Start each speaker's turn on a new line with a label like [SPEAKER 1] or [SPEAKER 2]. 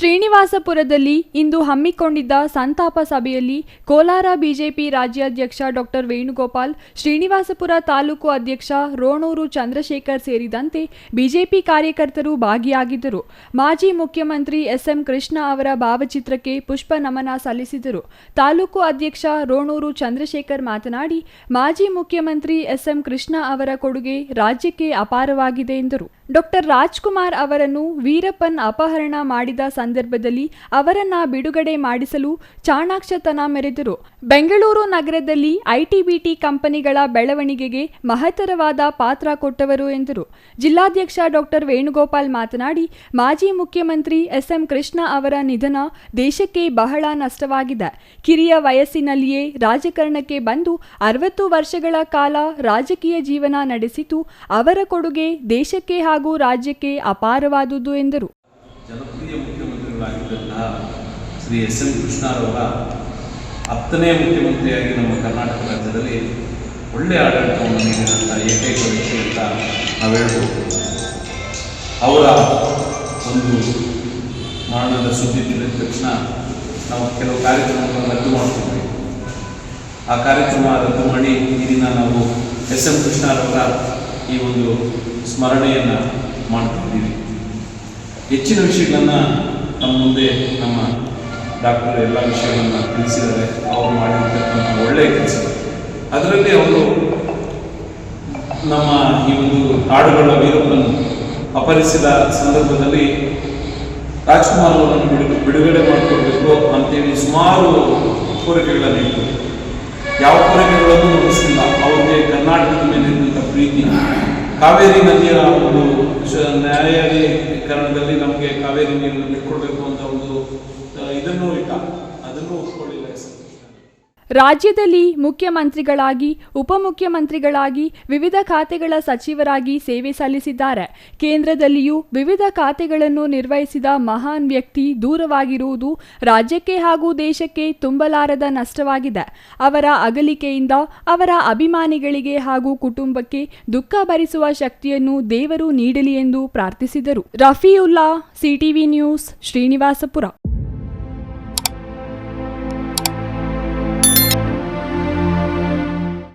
[SPEAKER 1] ಶ್ರೀನಿವಾಸಪುರದಲ್ಲಿ ಇಂದು ಹಮ್ಮಿಕೊಂಡಿದ್ದ ಸಂತಾಪ ಸಭೆಯಲ್ಲಿ ಕೋಲಾರ ಬಿಜೆಪಿ ರಾಜ್ಯಾಧ್ಯಕ್ಷ ಡಾಕ್ಟರ್ ವೇಣುಗೋಪಾಲ್, ಶ್ರೀನಿವಾಸಪುರ ತಾಲೂಕು ಅಧ್ಯಕ್ಷ ರೋಣೂರು ಚಂದ್ರಶೇಖರ್ ಸೇರಿದಂತೆ ಬಿಜೆಪಿ ಕಾರ್ಯಕರ್ತರು ಭಾಗಿಯಾಗಿದ್ದರು. ಮಾಜಿ ಮುಖ್ಯಮಂತ್ರಿ ಎಸ್ಎಂ ಕೃಷ್ಣ ಅವರ ಭಾವಚಿತ್ರಕ್ಕೆ ಪುಷ್ಪ ನಮನ ಸಲ್ಲಿಸಿದರು. ತಾಲೂಕು ಅಧ್ಯಕ್ಷ ರೋಣೂರು ಚಂದ್ರಶೇಖರ್ ಮಾತನಾಡಿ, ಮಾಜಿ ಮುಖ್ಯಮಂತ್ರಿ ಎಸ್ಎಂ ಕೃಷ್ಣ ಅವರ ಕೊಡುಗೆ ರಾಜ್ಯಕ್ಕೆ ಅಪಾರವಾಗಿದೆ ಎಂದರು. ಡಾಕ್ಟರ್ ರಾಜ್ಕುಮಾರ್ ಅವರನ್ನು ವೀರಪ್ಪನ್ ಅಪಹರಣ ಮಾಡಿದ ಸಂದರ್ಭದಲ್ಲಿ ಅವರನ್ನ ಬಿಡುಗಡೆ ಮಾಡಿಸಲು ಚಾಣಾಕ್ಷತನ ಮೆರೆದರು. ಬೆಂಗಳೂರು ನಗರದಲ್ಲಿ ಐಟಿಬಿಟಿ ಕಂಪನಿಗಳ ಬೆಳವಣಿಗೆಗೆ ಮಹತ್ತರವಾದ ಪಾತ್ರ ಕೊಟ್ಟವರು ಎಂದರು. ಜಿಲ್ಲಾಧ್ಯಕ್ಷ ಡಾಕ್ಟರ್ ವೇಣುಗೋಪಾಲ್ ಮಾತನಾಡಿ, ಮಾಜಿ ಮುಖ್ಯಮಂತ್ರಿ ಎಸ್ಎಂ ಕೃಷ್ಣ ಅವರ ನಿಧನ ದೇಶಕ್ಕೆ ಬಹಳ ನಷ್ಟವಾಗಿದೆ. ಕಿರಿಯ ವಯಸ್ಸಿನಲ್ಲಿಯೇ ರಾಜಕಾರಣಕ್ಕೆ ಬಂದು ಅರವತ್ತು ವರ್ಷಗಳ ಕಾಲ ರಾಜಕೀಯ ಜೀವನ ನಡೆಸಿತು. ಅವರ ಕೊಡುಗೆ ದೇಶಕ್ಕೆ ಹಾಗೂ ರಾಜ್ಯಕ್ಕೆ ಅಪಾರವಾದುದು ಎಂದರು.
[SPEAKER 2] ಜನಪ್ರಿಯ ಮುಖ್ಯಮಂತ್ರಿಗಳಾಗಿದ್ದಂತಹ ಶ್ರೀ ಎಸ್ ಎಂ ಕೃಷ್ಣರವರ ಹತ್ತನೇ ಮುಖ್ಯಮಂತ್ರಿಯಾಗಿ ನಮ್ಮ ಕರ್ನಾಟಕ ರಾಜ್ಯದಲ್ಲಿ ಒಳ್ಳೆಯ ಆಡಳಿತವನ್ನು ನೀಡಿದಂಥ ಏಕೈಕ ವ್ಯಕ್ತಿ ಅಂತ ನಾವು ಹೇಳ್ಬೋದು. ಅವರ ಒಂದು ಮರಣದ ಸುದ್ದಿ ತಿಳಿದ ತಕ್ಷಣ ನಾವು ಕೆಲವು ಕಾರ್ಯಕ್ರಮಗಳನ್ನು ರದ್ದು ಮಾಡ್ತಿದ್ವಿ. ಆ ಕಾರ್ಯಕ್ರಮ ರದ್ದು ಮಾಡಿ ಈ ದಿನ ನಾವು ಎಸ್ ಎಂ ಕೃಷ್ಣರವರ ಈ ಒಂದು ಸ್ಮರಣೆಯನ್ನು ಮಾಡ್ತಿದ್ದೀವಿ ಹೆಚ್ಚಿನ ವಿಷಯಗಳನ್ನು ನಮ್ಮ ಮುಂದೆ ನಮ್ಮ ಡಾಕ್ಟರ್ ಎಲ್ಲ ವಿಷಯಗಳನ್ನು ತಿಳಿಸಿದ್ದಾರೆ. ಅವರು ಮಾಡಿರ್ತಕ್ಕಂಥ ಒಳ್ಳೆಯ ಕೆಲಸ. ಅದರಲ್ಲಿ ಅವರು ನಮ್ಮ ಈ ಒಂದು ಕಾಡುಗಳ ವೀರಪ್ಪನ್ನು ಅಪಹರಿಸಿದ ಸಂದರ್ಭದಲ್ಲಿ ರಾಜ್ಕುಮಾರ್ ಅವರನ್ನು ಬಿಡು, ಬಿಡುಗಡೆ ಮಾಡಿಕೊಡ್ಬೇಕು ಅಂತೇಳಿ ಸುಮಾರು ಕೋರಿಕೆಗಳನ್ನು ಇಟ್ಟು ಯಾವ ಕೋರಿಕೆಗಳನ್ನು ಕಾವೇರಿ ನದಿಯ ಒಂದು ನ್ಯಾಯಾಲಯಕರಣದಲ್ಲಿ ನಮಗೆ ಕಾವೇರಿ ನೀರನ್ನು ಬಿಟ್ಕೊಡ್ಬೇಕು ಅಂತ ಒಂದು ಇದನ್ನು ಇಟ್ಟ ಅದನ್ನು ಒಪ್ಕೊಳ್ಳಿಲ್ಲ ಕೃಷ್ಣ.
[SPEAKER 1] ರಾಜ್ಯದಲ್ಲಿ ಮುಖ್ಯಮಂತ್ರಿಗಳಾಗಿ, ಉಪಮುಖ್ಯಮಂತ್ರಿಗಳಾಗಿ ವಿವಿಧ ಖಾತೆಗಳ ಸಚಿವರಾಗಿ ಸೇವೆ ಸಲ್ಲಿಸಿದ್ದಾರೆ. ಕೇಂದ್ರದಲ್ಲಿಯೂ ವಿವಿಧ ಖಾತೆಗಳನ್ನು ನಿರ್ವಹಿಸಿದ ಮಹಾನ್ ವ್ಯಕ್ತಿ ದೂರವಾಗಿರುವುದು ರಾಜ್ಯಕ್ಕೆ ಹಾಗೂ ದೇಶಕ್ಕೆ ತುಂಬಲಾರದ ನಷ್ಟವಾಗಿದೆ. ಅವರ ಅಗಲಿಕೆಯಿಂದ ಅವರ ಅಭಿಮಾನಿಗಳಿಗೆ ಹಾಗೂ ಕುಟುಂಬಕ್ಕೆ ದುಃಖ ಭರಿಸುವ ಶಕ್ತಿಯನ್ನು ದೇವರು ನೀಡಲಿ ಎಂದು ಪ್ರಾರ್ಥಿಸಿದರು. Rafiulla CTV news, Srinivaspur.